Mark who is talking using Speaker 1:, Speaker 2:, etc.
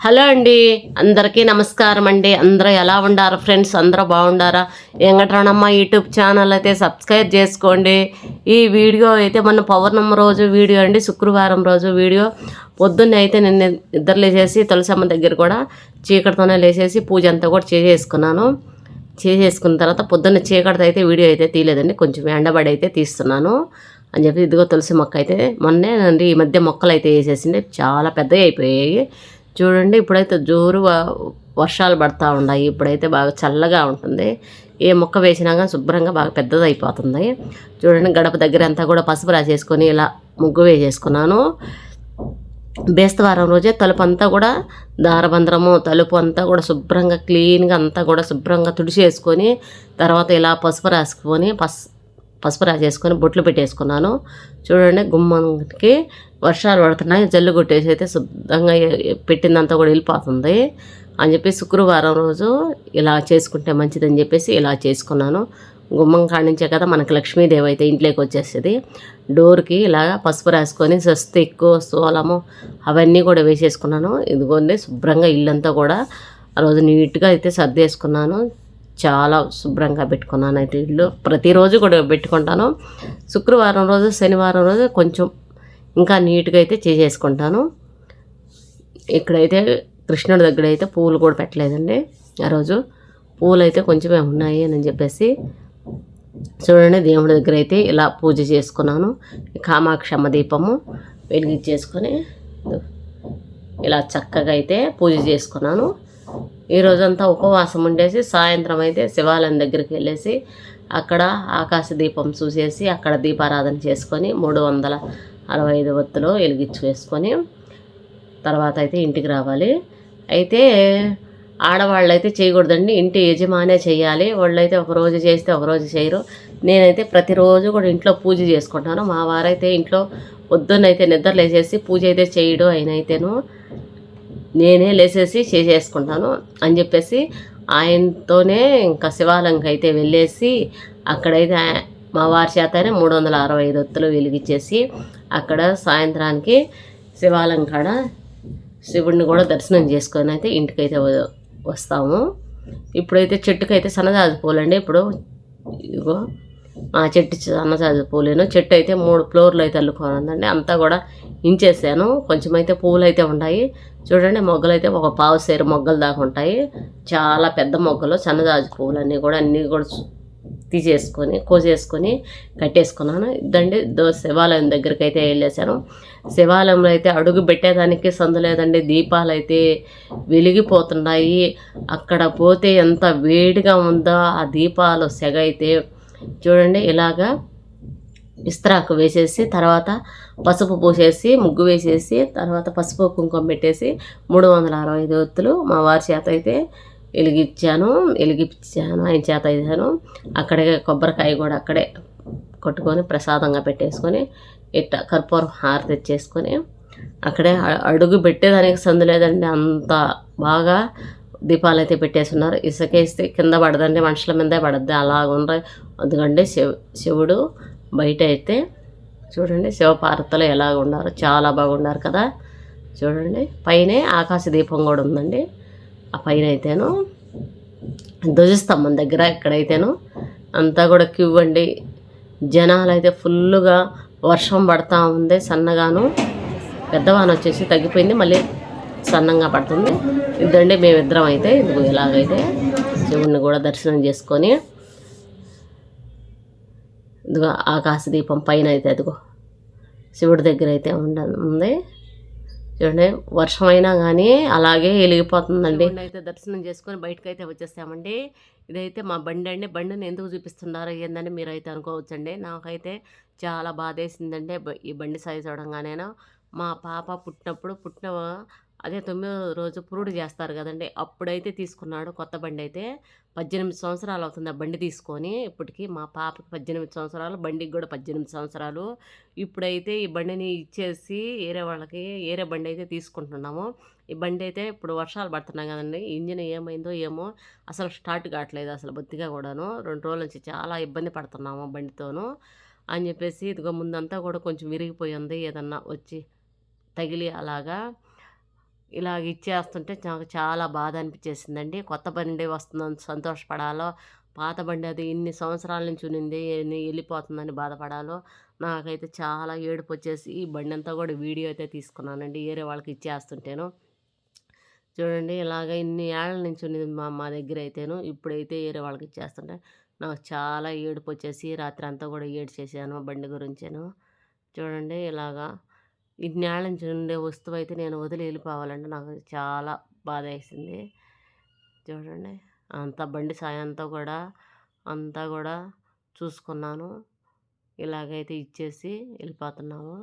Speaker 1: Hello అండి. అందరికీ నమస్కారం అండి. అందరూ ఎలా ఉండారు ఫ్రెండ్స్? అందరూ బాగుండారా? వెంకటరమణమ్మ యూట్యూబ్ ఛానల్ అయితే సబ్స్క్రైబ్ చేసుకోండి. ఈ వీడియో అయితే మొన్న పౌర్ణమి రోజు వీడియో అండి. శుక్రవారం రోజు వీడియో. పొద్దున్నే అయితే నేను నిద్ర లేచేసి తులసమ్మ దగ్గర కూడా చీకటితోనే లేచేసి పూజ అంతా కూడా చేసేసుకున్నాను. చేసేసుకున్న తర్వాత పొద్దున్న చీకటితో అయితే వీడియో అయితే తీయలేదండి. కొంచెం ఎండబడి అయితే తీస్తున్నాను. అని చెప్పి ఇదిగో తులసి మొక్క అయితే మొన్నే అండి ఈ మధ్య మొక్కలు అయితే వేసేసింది. చాలా పెద్దవి అయిపోయాయి. చూడండి ఇప్పుడైతే జోరు వ- వర్షాలు పడతా ఉన్నాయి. ఇప్పుడైతే బాగా చల్లగా ఉంటుంది. ఏ మొక్క వేసినా కానీ శుభ్రంగా బాగా పెద్దది అయిపోతుంది చూడండి గడప దగ్గర అంతా కూడా పసుపు రాసేసుకొని ఇలా ముగ్గు వేసేసుకున్నాను. బేస్తవారం రోజే తలుపు అంతా కూడా దారబంధ్రము తలుపు అంతా కూడా శుభ్రంగా క్లీన్గా అంతా కూడా శుభ్రంగా తుడిచేసుకొని తర్వాత ఇలా పసుపు రాసుకొని పస్ పసుపు రాసేసుకొని బొట్లు పెట్టేసుకున్నాను. చూడండి గుమ్మంకి వర్షాలు పడుతున్నాయి. జల్లు కొట్టేసి అయితే శుభ్రంగా పెట్టిందంతా కూడా వెళ్ళిపోతుంది అని చెప్పి శుక్రవారం రోజు ఇలా చేసుకుంటే మంచిదని చెప్పేసి ఇలా చేసుకున్నాను. గుమ్మం కాడించే కదా మనకి లక్ష్మీదేవి అయితే ఇంట్లోకి వచ్చేస్తుంది డోర్కి ఇలా పసుపు రాసుకొని స్వస్తిక్కు సోలము అవన్నీ కూడా వేసేసుకున్నాను. ఇదిగోండి శుభ్రంగా ఇల్లంతా కూడా ఆ రోజు నీట్గా అయితే సర్దేసుకున్నాను. చాలా శుభ్రంగా పెట్టుకున్నాను అయితే ఇల్లు. ప్రతిరోజు కూడా పెట్టుకుంటాను. శుక్రవారం రోజు శనివారం రోజు కొంచెం ఇంకా నీట్గా అయితే చేసేసుకుంటాను. ఇక్కడైతే కృష్ణుడి దగ్గర అయితే పూలు కూడా పెట్టలేదండి. ఆ రోజు పూలు అయితే కొంచెమే ఉన్నాయి అని చెప్పేసి చూడండి దేవుడి దగ్గర అయితే ఇలా పూజ చేసుకున్నాను. కామాక్షమ్మ దీపము వెలిగించేసుకొని ఇలా చక్కగా అయితే పూజ చేసుకున్నాను. ఈ రోజంతా ఉపవాసం ఉండేసి సాయంత్రం అయితే శివాలయం దగ్గరికి వెళ్ళేసి అక్కడ ఆకాశ దీపం చూసేసి అక్కడ దీపారాధన చేసుకొని మూడు వందల అరవై ఐదు ఒత్తులు వెలిగించి వేసుకొని తర్వాత అయితే ఇంటికి రావాలి. అయితే ఆడవాళ్ళు అయితే చేయకూడదండి. ఇంటి యజమానే చేయాలి. వాళ్ళైతే ఒక రోజు చేస్తే ఒకరోజు చేయరు. నేనైతే ప్రతిరోజు కూడా ఇంట్లో పూజ చేసుకుంటాను. మా వారైతే ఇంట్లో పొద్దున్నైతే నిద్రలేసేసి పూజ అయితే చేయడు. ఆయన నేనే లేసేసి చేసేసుకుంటాను అని చెప్పేసి ఆయనతోనే ఇంకా శివాలయంకి అయితే వెళ్ళేసి అక్కడైతే మా వారి చేతనే మూడు వందల అరవై ఐదు ఒత్తులు వెలిగించేసి అక్కడ సాయంత్రానికి శివాలయం కాడ శివుడిని కూడా దర్శనం చేసుకొని అయితే ఇంటికైతే వ- వస్తాము. ఇప్పుడైతే చెట్టుకైతే సన్నజాజి పూలండి. ఇప్పుడు ఇదిగో ఆ చెట్టు సైజు పూలేను. చెట్టు అయితే మూడు ఫ్లోర్లు అయితే అల్లుకోనుందండి అంతా కూడా ఇంచేసాను. కొంచెం అయితే పూలు అయితే ఉన్నాయి. చూడండి మొగ్గలు అయితే ఒక పావు సేరు మొగ్గలు దాకా ఉంటాయి. చాలా పెద్ద మొగ్గలు సన్నజాజు పువ్వులు అన్నీ కూడా అన్నీ కూడా తీసేసుకొని కోసేసుకొని కట్టేసుకున్నాను. ఇదండి దో శివాలయం దగ్గరికి అయితే వెళ్ళేసాను శివాలయంలో అయితే అడుగు పెట్టేదానికి సందు లేదండి. దీపాలు అయితే వెలిగిపోతున్నాయి. అక్కడ పోతే ఎంత వేడిగా ఉందో ఆ దీపాలు సెగ అయితే చూడండి ఇలాగా ఇస్త్రాకు వేసేసి తర్వాత పసుపు పోసేసి ముగ్గు వేసేసి తర్వాత పసుపు కుంకుమ పెట్టేసి మూడు వందల అరవై ఐదు ఒత్తులు మా వారి చేత అయితే వెలిగించాను వెలిగించాను ఆయన చేత ఇచ్చాను. అక్కడే కొబ్బరికాయ కూడా అక్కడే కొట్టుకొని ప్రసాదంగా పెట్టేసుకొని ఇట్ట కర్పూరం హారతి తెచ్చేసుకొని అక్కడే అడుగు పెట్టేదానికి సందు లేదండి అంత బాగా దీపాలు అయితే పెట్టేస్తున్నారు ఇసుకేస్తే కింద పడదండి మనుషుల మీదే పడద్ది. అలా ఉండే అందుకండి శివ శివుడు బయట అయితే చూడండి శివపార్వతులు ఎలా ఉన్నారు చాలా బాగున్నారు కదా. చూడండి పైనే ఆకాశ దీపం కూడా ఉందండి. ఆ పైన అయితేను ధ్వజస్తంభం దగ్గర ఇక్కడైతేను అంతా కూడా క్యూ అండి. జనాలు అయితే ఫుల్గా వర్షం పడతా ఉంది. సన్నగాను పెద్దవాన వచ్చేసి తగ్గిపోయింది. మళ్ళీ సన్నంగా పడుతుంది. ఇద్దరండి మేమిద్దరం అయితే ఇదిగో ఇలాగైతే శివుణ్ణి కూడా దర్శనం చేసుకొని ఇదిగో ఆకాశ దీపం పైన అయితే అదిగో శివుడి దగ్గర అయితే ఉండ ఉంది. చూడండి వర్షం అయినా కానీ అలాగే వెలిగిపోతుందండి. అయితే దర్శనం చేసుకొని బయటకు అయితే వచ్చేస్తామండి ఇదైతే మా బండి అండి. బండిని ఎందుకు చూపిస్తున్నారో ఏందని మీరు అయితే అనుకోవచ్చండి. నాకైతే చాలా బాధ వేసిందండి ఈ బండి సైజ్ చూడంగానేనా. మా పాప పుట్టినప్పుడు పుట్టిన అదే తొమ్మిదో రోజు పురుడు చేస్తారు కదండి. అప్పుడైతే తీసుకున్నాడు కొత్త బండి అయితే. పద్దెనిమిది సంవత్సరాలు అవుతుంది ఆ బండి తీసుకొని. ఇప్పటికి మా పాపకి పద్దెనిమిది సంవత్సరాలు బండికి కూడా పద్దెనిమిది సంవత్సరాలు. ఇప్పుడైతే ఈ బండిని ఇచ్చేసి వేరే వాళ్ళకి వేరే బండి అయితే తీసుకుంటున్నాము. ఈ బండి అయితే ఇప్పుడు వర్షాలు పడుతున్నాయి కదండి. ఇంజిన్ ఏమైందో ఏమో అసలు స్టార్ట్ కావట్లేదు అసలు బొత్తిగా కూడాను. రెండు రోజుల నుంచి చాలా ఇబ్బంది పడుతున్నాము బండితోనూ అని చెప్పేసి ఇదిగో ముందంతా కూడా కొంచెం విరిగిపోయి ఉంది. ఏదన్నా వచ్చి తగిలి అలాగా ఇలాగ ఇచ్చేస్తుంటే నాకు చాలా బాధ అనిపించేసిందండి. కొత్త బండి వస్తుందని సంతోషపడాలో పాత బండి అది ఇన్ని సంవత్సరాల నుంచి ఉన్నింది ఎన్ని వెళ్ళిపోతుందని బాధపడాలో నాకైతే చాలా ఏడుపు వచ్చేసి ఈ బండి అంతా కూడా వీడియో అయితే తీసుకున్నానండి. వేరే వాళ్ళకి ఇచ్చేస్తుంటేను. చూడండి ఇలాగ ఇన్ని ఏళ్ళ నుంచి ఉన్నది మా మా దగ్గర అయితేను ఇప్పుడైతే వేరే వాళ్ళకి ఇచ్చేస్తుంటే నాకు చాలా ఏడుపు వచ్చేసి రాత్రి అంతా కూడా ఏడు చేశాను బండి గురించేను. చూడండి ఇలాగా ఇన్నేళ్ళ నుంచి ఉండే వస్తువు అయితే నేను వదిలి వెళ్ళిపోవాలంటే నాకు చాలా బాధ వేసింది. చూడండి అంత బండి సాయంతో కూడా అంతా కూడా చూసుకున్నాను. ఇలాగైతే ఇచ్చేసి వెళ్ళిపోతున్నాము.